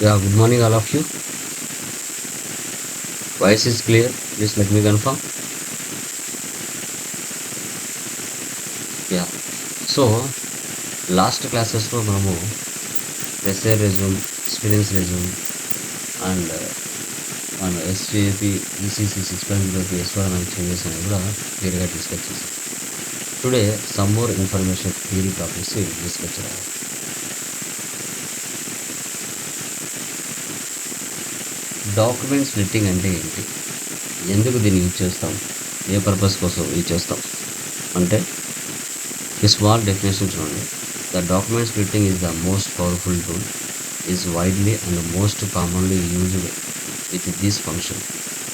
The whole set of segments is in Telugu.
Yeah good morning all of you Voice is clear Please let me confirm yeah so last క్లాసెస్లో మనము fresher resume experience resume and మన ఎస్జేపి ఈసీసీ సిక్స్ పాయింట్ జీరోకి ఎస్వర్ అనే చేంజెస్ అనేవి కూడా క్లియర్గా డిస్కస్ చేసాం. Today some more information theory topics discuss చేయాలి డాక్యుమెంట్ స్ప్లిట్టింగ్ అంటే ఏంటి? ఎందుకు దీన్ని యూజ్ చేస్తాం? ఏ పర్పస్ కోసం యూజ్ చేస్తాం? అంటే ఈ స్మాల్ డెఫినేషన్ చూడండి. The document splitting is the most powerful tool is widely and most commonly used with this function.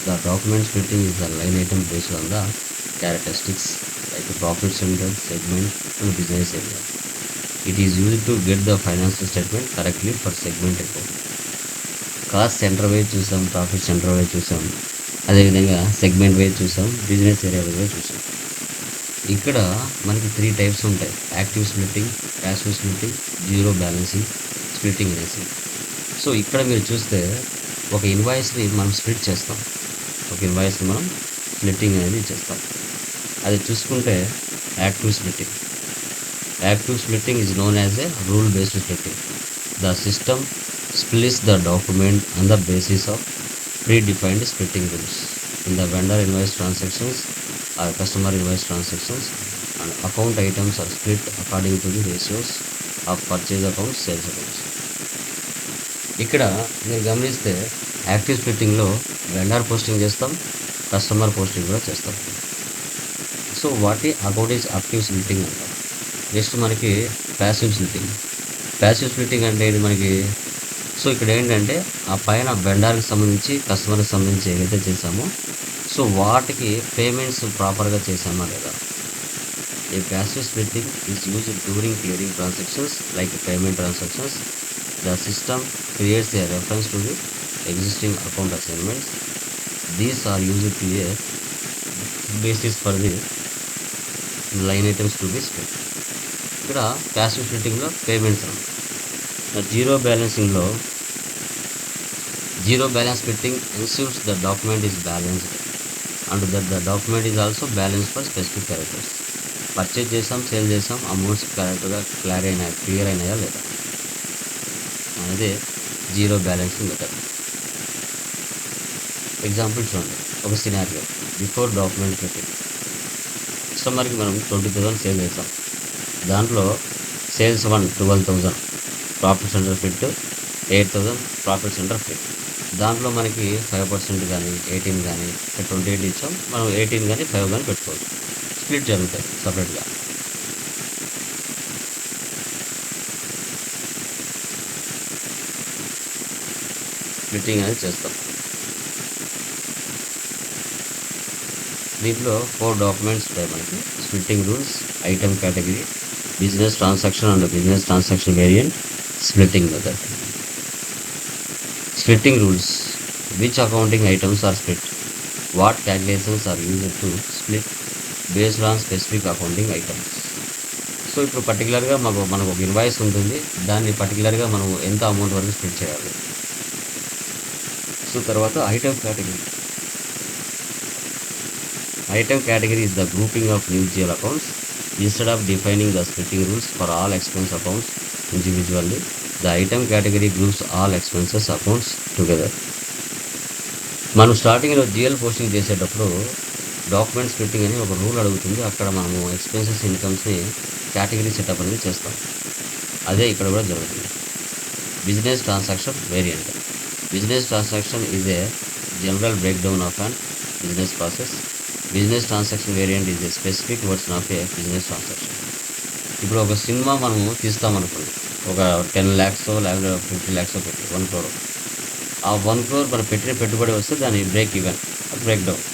The document splitting is the line item based on the characteristics like profit centre segment and business area. It is use to get the financial statement correctly for segment account cost centre wise చూసాం ప్రాఫిట్ సెంటర్ వైజ్ చూసాం అదేవిధంగా సెగ్మెంట్ వైజ్ చూసాం బిజినెస్ ఏరియా వైజ్ చూసాం. ఇక్కడ మనకి త్రీ టైప్స్ ఉంటాయి. Active splitting passive splitting zero balancing splitting అనేసి సో ఇక్కడ మీరు చూస్తే ఒక ఇన్వాయిస్ని మనం స్ప్లిట్ చేస్తాం. ఒక ఇన్వాయిస్ని మనం స్ప్లిట్టింగ్ అనేది చేస్తాం. అది చూసుకుంటే active splitting active splitting is known as a rule based splitting the system splits the document on the basis of predefined splitting rules in the vendor invoice transactions or customer invoice transactions and account items are split according to the ratios of purchase accounts sales accounts ఇక్కడ మీరు గమనిస్తే యాక్టివ్ స్ప్లిట్టింగ్లో వెండర్ పోస్టింగ్ చేస్తాం కస్టమర్ పోస్టింగ్ కూడా చేస్తాం సో వాటి అకౌంట్ ఈజ్ యాక్టివ్ స్ప్లిట్టింగ్ అంటాం నెక్స్ట్ మనకి ప్యాసివ్ స్ప్లిట్టింగ్ ప్యాసివ్ స్ప్లిట్టింగ్ అంటే ఇది మనకి సో ఇక్కడ ఏంటంటే ఆ పైన బెండార్కి సంబంధించి కస్టమర్కి సంబంధించి ఏదైతే చేశామో సో వాటికి పేమెంట్స్ ప్రాపర్గా చేశామా లేదా? ఈ cash splitting is use during clearing transactions like payment transactions. The system creates a reference to the existing account assignments. These are use clear basis for the line items to be split ఇక్కడ క్యాష్ స్ప్లిట్టింగ్లో పేమెంట్స్ అన్నమాట. Zero బ్యాలెన్సింగ్లో zero balance splitting ensures the document is balanced and that the document is also balance for specific characters purchase చేసాం సేల్ చేసాం అమౌంట్స్ కరెక్ట్గా క్లియర్ అయినాయి క్లియర్ అయినాయా లేదా? అనేది జీరో బ్యాలెన్సింగ్ మెథడ్ ఎగ్జాంపుల్ చూడండి. ఒక సినారియో బిఫోర్ డాక్యుమెంట్ స్ప్లిట్టింగ్ కస్టమర్కి మనం ట్వంటీ థౌసండ్ సేల్ చేసాం దాంట్లో sales one twelve thousand profit centre fit eight thousand profit centre fit. దాంట్లో మనకి ఫైవ్ పర్సెంట్ కానీ ఎయిటీన్ కానీ ట్వంటీ ఎయిట్ ఇచ్చాం. మనం ఎయిటీన్ కానీ ఫైవ్ కానీ పెట్టుకోవచ్చు. స్ప్లిట్ జరుగుతాయి సపరేట్గా. స్ప్లిట్టింగ్ అనేది చేస్తాం. దీంట్లో ఫోర్ డాక్యుమెంట్స్ ఉంటాయి మనకి. Splitting rules item category business transaction and business transaction variant splitting method splitting rules which accounting items are split what calculations are used to split based on specific accounting items so ఇప్పుడు పర్టికులర్గా మాకు మనకు ఒక ఇన్వాయిస్ ఉంటుంది. దాన్ని పర్టికులర్గా మనం ఎంత అమౌంట్ వరకు స్ప్లిట్ చేయాలి? సో తర్వాత item category item category is the grouping of న్యూజియల్ accounts instead of defining the splitting rules for all expense accounts individually, the item category groups all expenses accounts together. మనం స్టార్టింగ్లో జిఎల్ పోస్టింగ్ చేసేటప్పుడు డాక్యుమెంట్ స్ప్లిట్టింగ్ అని ఒక రూల్ అడుగుతుంది. అక్కడ మనము ఎక్స్పెన్సెస్ ఇన్కమ్స్ని కేటగిరీ సెటప్ అనేది చేస్తాం. అదే ఇక్కడ కూడా జరుగుతుంది. Business transaction variant business transaction is a general break down of and business process business transaction variant is a specific version of a business transaction ఇప్పుడు ఒక సినిమా మనము తీస్తామనుకోండి ఒక టెన్ ల్యాక్స్ లేకపోతే ఫిఫ్టీ ల్యాక్స్ పెట్టి వన్ క్రోర్ ఆ వన్ క్రోర్ మనం పెట్టిన పెట్టుబడి వస్తే దాని break even break down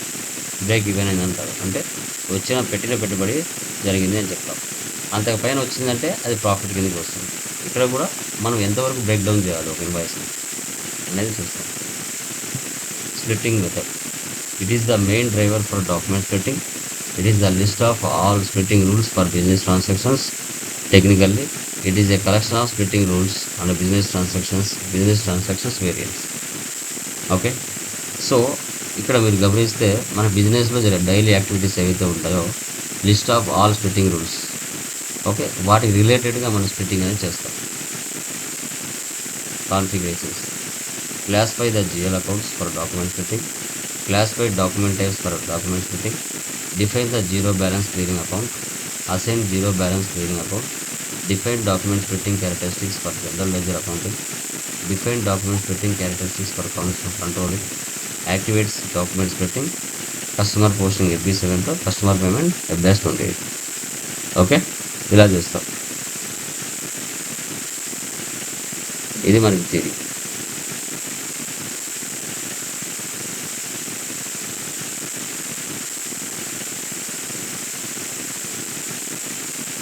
break even అని అంటారు అంటే వచ్చిన పెట్టిన పెట్టుబడి జరిగింది అని చెప్తాం. అంతకు పైన వచ్చిందంటే అది ప్రాఫిట్ కిందకి వస్తుంది. ఇక్కడ కూడా మనం ఎంతవరకు బ్రేక్ డౌన్ చేయాలి ఒక ఇన్వాయిస్ని అనేది చూస్తాం. Splitting method it is the main driver for document splitting it is the list of all splitting rules for business transactions technically it is a collection of splitting rules and business transactions business transactions variance okay so ఇక్కడ మీరు గమనిస్తే మన బిజినెస్లో జరిగే డైలీ యాక్టివిటీస్ ఏవైతే ఉంటాయో list of all splitting rules okay వాటికి రిలేటెడ్గా మనం స్ప్లిట్టింగ్ అనేది చేస్తాం. Configurations classify the GL accounts for document splitting classify document types for document splitting define the zero balance clearing account assign zero balance clearing account define document splitting characteristics for general ledger accounting define document splitting characteristics for controlling activates documents splitting customer posting FB సెవెన్తో customer payment FS twenty eight okay ఇలా చేస్తాం. ఇది మనకి థియరీ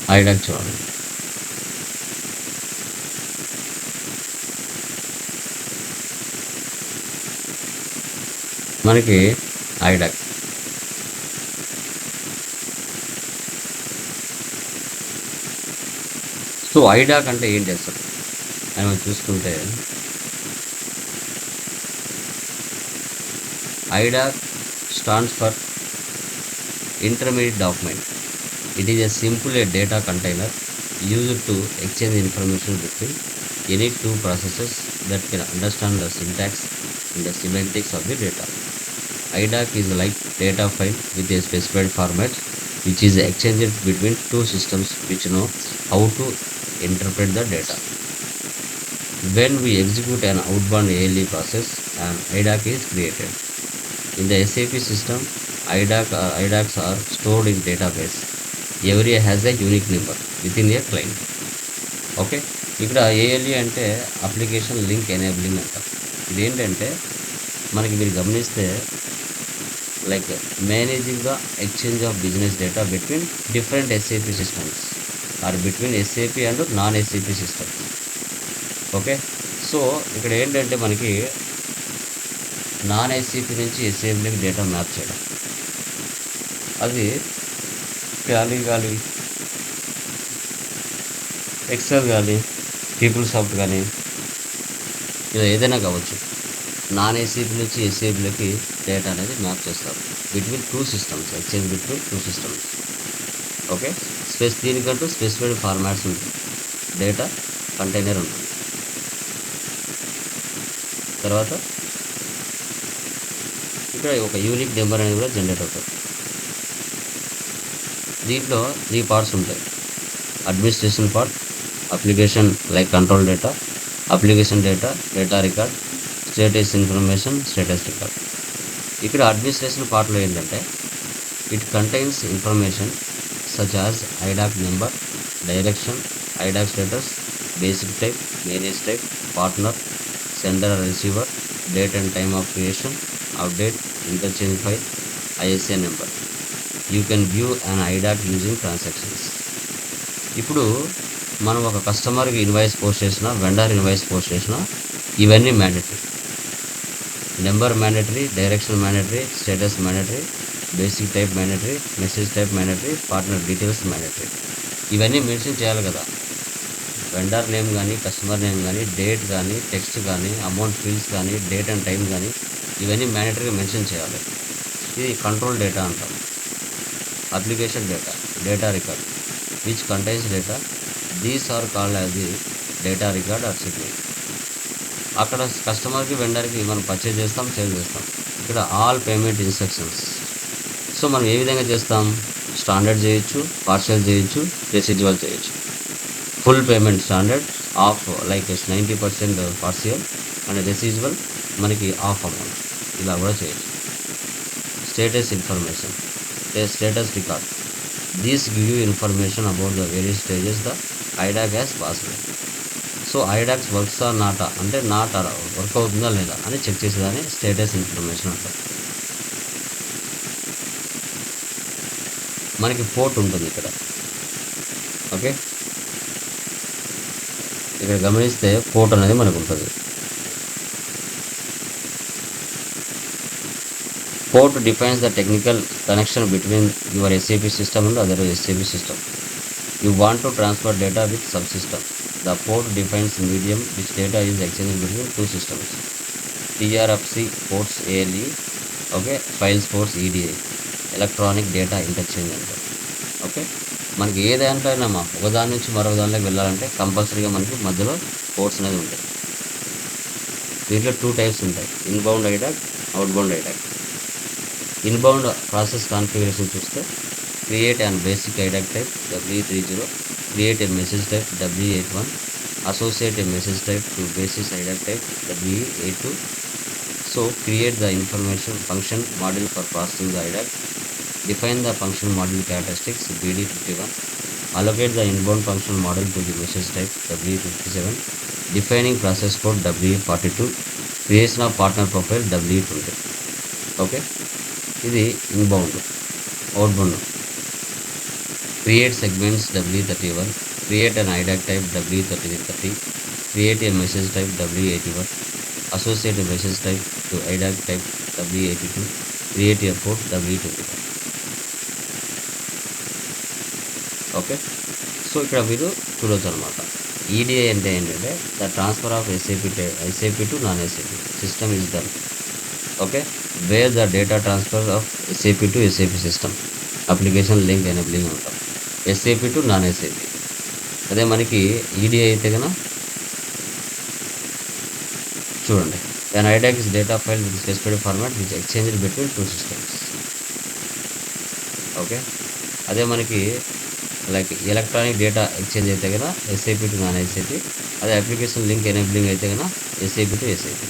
ఐడాక్ చూడండి మనకి ఐడాక్ సో ఐడాక్ అంటే ఏంటి అసలు అని మనం చూసుకుంటే IDoc stands for intermediate document it is a simple a data container used to exchange information between any two processes that can understand the syntax and the semantics of the data IDAC is like data file with a specified format which is exchanged between two systems which know how to interpret the data. When we execute an outbound ALE process, an IDAC is created. In the SAP system, IDAC, uh, IDACs are stored in database. Every has a unique number within a client. Okay ఇక్కడ ఏఎల్ఈ అంటే అప్లికేషన్ లింక్ ఎనేబులింగ్ అంట ఇదేంటంటే మనకి మీరు గమనిస్తే like managing the exchange of business data between different SAP systems or between SAP and non SAP systems okay so ఇక్కడ ఏంటంటే మనకి నాన్ ఎస్ఏపి నుంచి ఎస్ఏపిలోకి డేటా మ్యాప్ చేయడం. అది గాలి కానీ ఎక్సెల్ కానీ పీపుల్ సాఫ్ట్ కానీ ఇలా ఏదైనా కావచ్చు. నాన్ ఏసీబీ నుంచి ఏసీపీలోకి డేటా అనేది మ్యాప్ చేస్తారు between two systems exchange between two systems okay spice దీనికంటూ స్పెసిఫైడ్ ఫార్మాట్స్ ఉంటుంది డేటా కంటైనర్ ఉంటుంది. తర్వాత ఇక్కడ ఒక యూనిక్ నెంబర్ అనేది కూడా జనరేట్ అవుతుంది. దీంట్లో త్రీ పార్ట్స్ ఉంటాయి. Administration part application like control data application data data record status information status record. ఇక్కడ అడ్మినిస్ట్రేషన్ పార్ట్లో ఏంటంటే it contains information such as IDoc number direction IDoc status basic type manage type partner sender receiver date and time of creation update interchange file ISA number. You can view and IDoc using transactions. ఇప్పుడు మనం ఒక కస్టమర్కి ఇన్వాయిస్ పోస్ట్ చేసిన వెండర్ ఇన్వాయిస్ పోస్ట్ చేసిన ఇవన్నీ mandatory. Number mandatory direction mandatory status mandatory basic type mandatory message type mandatory partner details mandatory ఇవన్నీ మెన్షన్ చేయాలి కదా. వెండర్ నేమ్ కానీ కస్టమర్ నేమ్ కానీ డేట్ కానీ టెక్స్ట్ కానీ అమౌంట్ ఫీల్స్ కానీ డేట్ అండ్ టైం కానీ ఇవన్నీ మ్యాండటరీగా మెన్షన్ చేయాలి. ఇది కంట్రోల్ డేటా అంటాం. Application data data record which contains data these are called as the data record or signal అక్కడ కస్టమర్కి వెండర్కి మనం పర్చేజ్ చేస్తాం సేల్ చేస్తాం. ఇక్కడ ఆల్ పేమెంట్ ఇన్స్ట్రక్షన్స్. సో మనం ఏ విధంగా చేస్తాం? స్టాండర్డ్ చేయొచ్చు పార్షల్ చేయొచ్చు రెసిడ్యువల్ చేయొచ్చు. Full payment standard of like ninety percent partial and residual మనకి ఆఫ్ అమౌంట్. ఇలా కూడా చేయొచ్చు. Status information. Status record. These give you information about the various stages the IDocs password so IDocs works or నాటా అంటే నాట్ వర్క్ అవుతుందా లేదా అని చెక్ చేసేదాన్ని స్టేటస్ ఇన్ఫర్మేషన్ అంటారు మనకి పోర్ట్ ఉంటుంది ఇక్కడ. ఓకే? ఇక్కడ గమనిస్తే పోర్ట్ అనేది మనకు ఉంటుంది. Port defines the technical connection between your SAP system and other SAP system You want to transfer data with subsystem. The port defines medium which data is exchanged between two systems. TRFC ports ALE, okay, files ports EDA, electronic data interchange అంటే ఓకే మనకి ఏ దాంట్లో మా ఒకదాని నుంచి మరొక దానిలోకి వెళ్ళాలంటే కంపల్సరీగా మనకి మధ్యలో పోర్ట్స్ అనేది ఉంటాయి దీంట్లో టూ టైప్స్ ఉంటాయి inbound IDoc outbound IDoc inbound process configuration చూస్తే create and basic IDoc type W three zero create a message type W eight one associate a message type to basis IDoc type W eight two so create the information function model for processing the IDoc define the function module characteristics bd51 allocate the inbound function model to the message type w57 defining process code w42 creation of partner profile w20 okay ఇది inbound outbound create segments W thirty one create an IDoc type create segments W thirty one create and IDoc type W thirty create a message type W eighty one associate message type to IDoc type W eighty two create a four W twenty one okay so ఇక్కడ మీరు చూడవచ్చు అనమాట ఈడిఐ అంటే ఏంటంటే the transfer of SAP SAP to non SAP system is done okay where the data transfer of SAP to SAP system application link enabling ఉంటాం ఎస్ఏపి టు నాన్ ఎస్ఏపి అదే మనకి ఈడీ అయితే కనుక చూడండి. దాని IDAC data file file with specified format which exchanged between two okay అదే మనకి లైక్ ఎలక్ట్రానిక్ డేటా ఎక్స్చేంజ్ అయితే కదా ఎస్ఐపి టు నాన్ ఎస్ఐపి అదే అప్లికేషన్ లింక్ ఎనేబులింగ్ అయితే కదా ఎస్ఐపి టు ఎస్ఐపి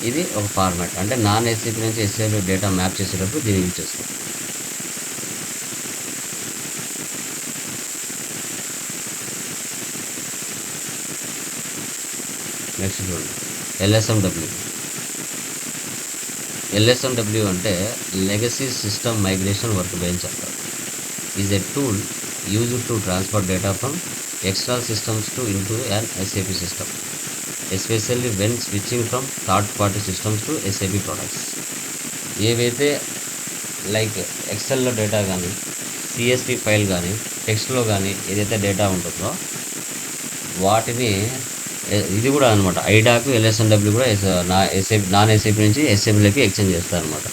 ఇది ఒక ఫార్మాట్ అంటే నాన్ ఎస్ఐపి నుంచి ఎస్ఐపి డేటా మ్యాప్ చేసేటప్పుడు దీన్ని యూజ్ చేస్తాం నెక్స్ట్ చూడండి ఎల్ఎస్ఎండబ్ల్యూ. ఎల్ఎస్ఎండబ్ల్యూ అంటే legacy system migration workbench అంటారు is a tool use to transfer data from extra systems to into an SAP system especially when switching from third party systems to SAP products ఏవైతే లైక్ ఎక్సెల్లో డేటా కానీ సిఎస్పి ఫైల్ కానీ టెక్స్ట్లో కానీ ఏదైతే డేటా ఉంటుందో వాటిని ఇది కూడా అనమాట ఐడాకు ఎల్ఎస్ఎన్డబ్ల్యూ కూడా ఎస్ నా ఎస్ఏపి నాన్ ఎస్ఏపి నుంచి ఎస్ఏపిలోకి ఎక్స్చేంజ్ చేస్తారు అనమాట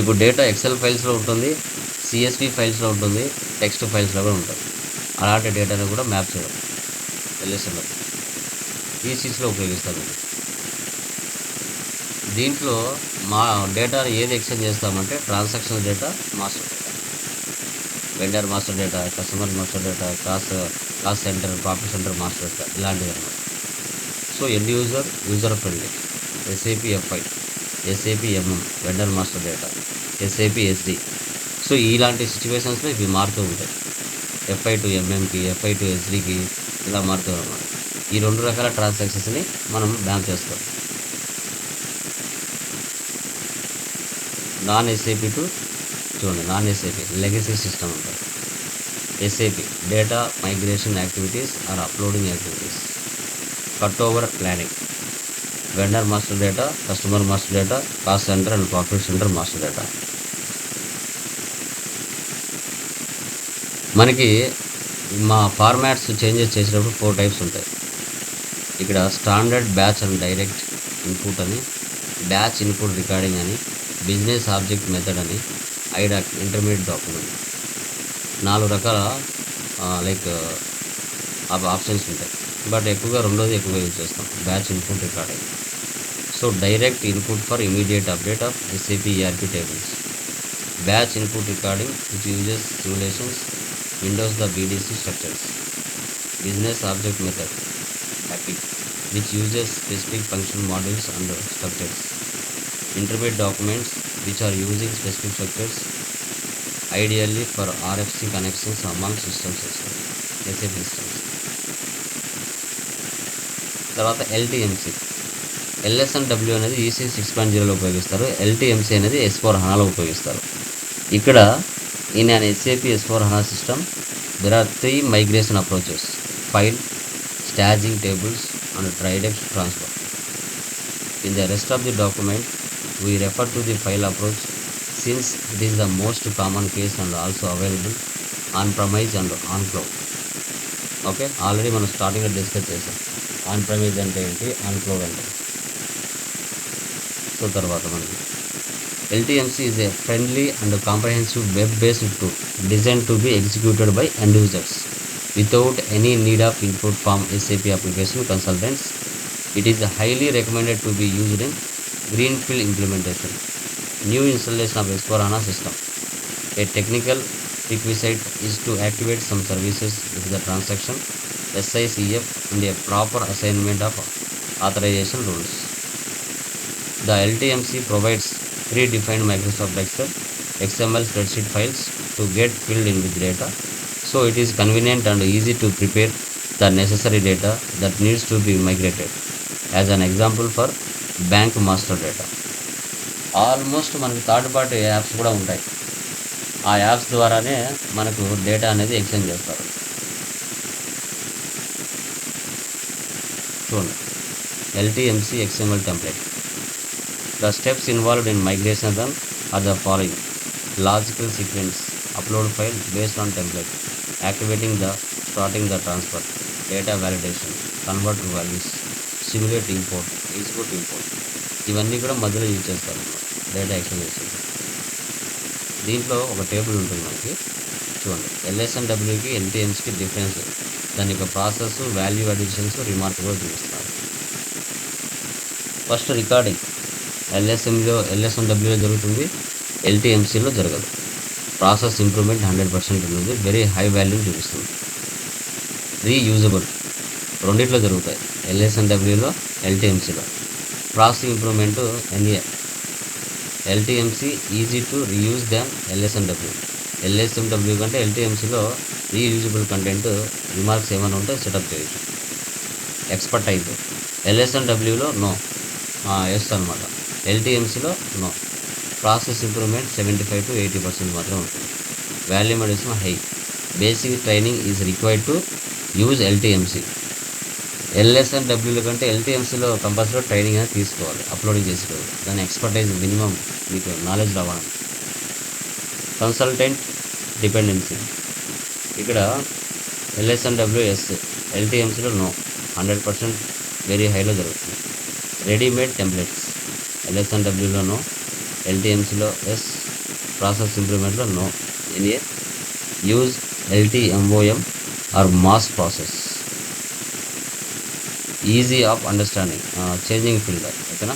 ఇప్పుడు డేటా ఎక్సెల్ ఫైల్స్లో ఉంటుంది సిఎస్పి ఫైల్స్లో ఉంటుంది టెక్స్ట్ ఫైల్స్లో కూడా ఉంటుంది. అలాంటి డేటాను కూడా మ్యాప్ చేయడం ఎల్ఎస్ఎన్లో. ఈసీస్లో ఉపయోగిస్తారు దీంట్లో మా డేటా ఏది ఎక్స్చేంజ్ చేస్తామంటే transaction data master. Vendor master data customer master data class class centre profit centre master data ఇలాంటివి అనమాట so end user user friendly SAP FI SAP MM vendor master data SAP SD so ఇలాంటి సిచ్యువేషన్స్లో ఇవి మారుతూ ఉంటాయి. ఎఫ్ఐ టు ఎంఎంకి ఎఫ్ఐ టు ఎస్డికి ఇలా మారుతూ అనమాట ఈ రెండు రకాల ట్రాన్సాక్షన్స్ని మనం బ్యాన్ చేస్తాం. నాన్ ఎస్ఏపి టు చూడండి నాన్ ఎస్ఏపి లెగసీ సిస్టమ్ ఉంటుంది. SAP data migration activities or uploading activities cut over planning vendor master data customer master data cost centre and profit centre master data మనకి మా ఫార్మాట్స్ చేంజెస్ చేసినప్పుడు ఫోర్ టైప్స్ ఉంటాయి. ఇక్కడ standard batch and direct input అని బ్యాచ్ ఇన్పుట్ రికార్డింగ్ అని బిజినెస్ ఆబ్జెక్ట్ మెథడ్ అని ఐడాక్ ఇంటర్మీడియట్ డాక్యుమెంట్. నాలుగు రకాల లైక్ ఆప్షన్స్ ఉంటాయి. బట్ ఎక్కువగా రెండోది ఎక్కువగా యూజ్ చేస్తాం. Batch input recording so direct input for immediate update of SAP ERP tables batch input recording which uses simulations windows the BDC structures business object method happy which uses specific function models and structures intermediate documents which are using specific structures ideally for RFC connections among system systems SF systems తర్వాత ఎల్టీఎంసీ ఎల్ఎస్ఎన్ డబ్ల్యూ అనేది ఈసీ సిక్స్ పాయింట్ జీరోలో ఉపయోగిస్తారు. ఎల్టీఎంసీ అనేది ఎస్ ఫోర్ హనాలో ఉపయోగిస్తారు. ఇక్కడ ఈ నేను SAP S four HANA system there are three migration approaches file staging tables and direct transfer in the rest of the document we refer to the file approach, since it is the most common case and also available on premise and on cloud. Okay already మనం స్టార్టింగ్లో డిస్కస్ చేసాం. ఆన్ ప్రైమేజ్ అంటే ఏంటి? ఆన్ క్లౌడ్ అంటే సో తర్వాత మనకి LTMC is a friendly and comprehensive web based tool design to be executed by end users without any need of input from SAP application consultants it is highly recommended to be used in greenfield implementation, new installation of S4HANA system. A technical requisite is to activate some services with the transaction SICF and a proper assignment of authorization rules. The LTMC provides predefined Microsoft Excel, XML spreadsheet files to get filled in with data. So it is convenient and easy to prepare the necessary data that needs to be migrated. As an example for bank master data. Almost మనకి థర్డ్ పార్టీ యాప్స్ కూడా ఉంటాయి. ఆ యాప్స్ ద్వారానే మనకు డేటా అనేది ఎక్స్చేంజ్ చేస్తారు. చూడండి. LTMC XML template. The steps involved in migration then are the following. Logical sequence. Upload file based on template. Activating the starting the transfer. Data validation. Convert values. To import export import ఇవన్నీ కూడా మధ్యలో యూజ్ చేస్తారు. డేటా ఎక్స్చేంజ్ చేసేది దీంట్లో ఒక టేబుల్ ఉంటుంది మనకి. చూడండి. ఎల్ఎస్ఎన్ డబ్ల్యూకి ఎల్టీఎంస్కి డిఫరెన్స్ దాని యొక్క ప్రాసెస్ వాల్యూ అడిషన్స్ రిమార్క్ కూడా చూపిస్తారు. ఫస్ట్ రికార్డింగ్ ఎల్ఎస్ఎంలో ఎల్ఎస్ఎం డబ్ల్యూలో జరుగుతుంది. ఎల్టీఎంసీలో జరగదు. ప్రాసెస్ ఇంప్రూవ్మెంట్ హండ్రెడ్ పర్సెంట్ ఉంటుంది వెరీ హై వాల్యూ చూపిస్తుంది. రీయూజబుల్ రెండిట్లో జరుగుతాయి. ఎల్ఎస్ఎన్డబ్ల్యూలో ఎల్టీఎంసీలో. Process improvement NA. LTMC easy to reuse than LSMW LSMW కంటే ఎల్టీఎంసీలో రీయూజబుల్ కంటెంట్ రిమార్క్స్ ఏమైనా ఉంటే సెటప్ చేయొచ్చు. Expertise ఎల్ఎస్ఎన్డబ్ల్యూలో no. ఎస్ అనమాట ఎల్టీఎంసీలో no. Process improvement seventy five to eighty percent మాత్రమే ఉంటుంది. Value medicine high. Basic training is required to use LTMC. ఎల్ఎస్ఆన్డబ్ల్యూలు కంటే ఎల్టీఎంసీలో కంపల్సరీ ట్రైనింగ్ అనేది తీసుకోవాలి అప్లోడింగ్ చేసుకోవాలి దాని ఎక్స్పర్టైజ్ మినిమం మీకు నాలెడ్జ్ రావాలి. Consultant dependency. ఇక్కడ ఎల్ఎస్ఎన్ డబ్ల్యూఎస్ ఎల్టీఎంసీలో నో. హండ్రెడ్ పర్సెంట్ వెరీ హైలో జరుగుతుంది. Readymade templates. ఎల్ఎస్ఎన్ డబ్ల్యూలో నో. ఎల్టీఎంసీలో yes process ఇంప్రూవ్మెంట్లో no. NA use LTMOM or mass process. Easy of understanding changing field ఓకేనా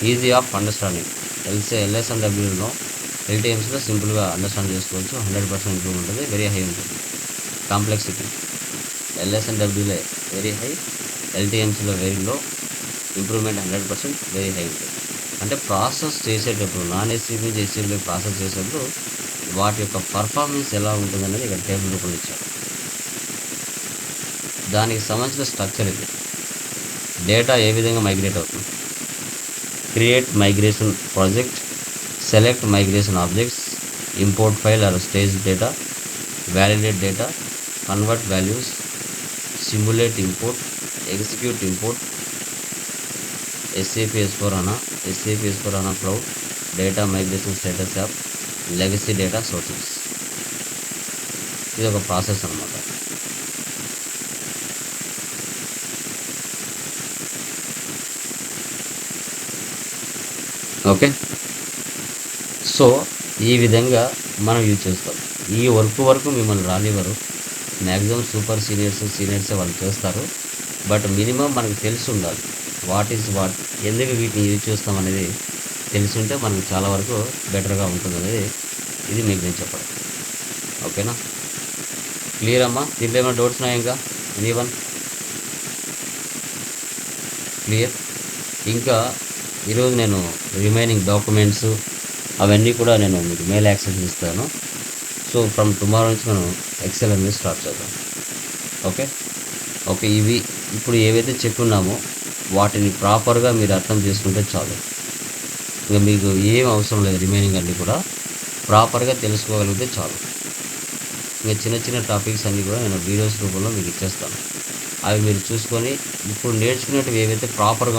ఈజీ ఆఫ్ అండర్స్టాండింగ్ ఎల్సీ ఎల్ఎస్ఎన్ డబ్ల్యూలో ఎల్టీఎంస్లో సింపుల్గా అండర్స్టాండ్ చేసుకోవచ్చు. హండ్రెడ్ పర్సెంట్ ఇంప్రూవ్ ఉంటుంది. వెరీ హై ఉంటుంది. కాంప్లెక్సిటీ ఎల్ఎస్ఎన్ డబ్ల్యూలో very high ఎల్టీఎంసీలో very low improvement hundred percent very high ఉంటుంది. అంటే ప్రాసెస్ చేసేటప్పుడు నాన్ ఎస్సీబీ నుంచి ప్రాసెస్ చేసేటప్పుడు వాటి యొక్క పర్ఫార్మెన్స్ ఎలా ఉంటుందనేది ఇక్కడ టేబుల్ రూపంలో ఇచ్చారు. దానికి సంబంధించిన స్ట్రక్చర్ ఇది. డేటా ఏ విధంగా మైగ్రేట్ అవుతుంది? Create migration project select migration objects import file or stage data validate data convert values simulate import execute import SAP S four HANA SAP S four HANA cloud data migration status app legacy data sources ఇది ఒక ప్రాసెస్ అన్నమాట. ఓకే? సో ఈ విధంగా మనం యూజ్ చేస్తాం. ఈ వర్క్ వరకు మిమ్మల్ని రానివ్వరు. మ్యాక్సిమం సూపర్ సీనియర్స్ సీనియర్స్ వాళ్ళు చేస్తారు. బట్ మినిమం మనకు తెలిసి ఉండాలి. వాట్ ఈజ్ వాట్ ఎందుకు వీటిని యూజ్ చేస్తాం అనేది తెలిసి ఉంటే మనకు చాలా వరకు బెటర్గా ఉంటుంది అనేది ఇది మీకు నేను చెప్పడం. ఓకేనా? క్లియర్ అమ్మా? దీంట్లో ఏమైనా డౌట్స్ ఉన్నాయా ఇంకా? Any one clear? ఇంకా ఈరోజు నేను రిమైనింగ్ డాక్యుమెంట్స్ అవన్నీ కూడా నేను మీకు మెయిల్ యాక్సెస్ ఇస్తాను సో ఫ్రమ్ టుమారో నుంచి మనం ఎక్సెల్ అనేది స్టార్ట్ చేద్దాం. ఓకే ఓకే ఇవి ఇప్పుడు ఏవైతే చెప్పున్నామో వాటిని ప్రాపర్గా మీరు అర్థం చేసుకుంటే చాలు. ఇంకా మీకు ఏం అవసరం లేదు రిమైనింగ్ అన్నీ కూడా. ప్రాపర్గా తెలుసుకోగలిగితే చాలు. ఇంకా చిన్న చిన్న టాపిక్స్ అన్నీ కూడా నేను వీడియోస్ రూపంలో మీకు ఇచ్చేస్తాను. అవి మీరు చూసుకొని ఇప్పుడు నేర్చుకునేటివి ఏవైతే ప్రాపర్గా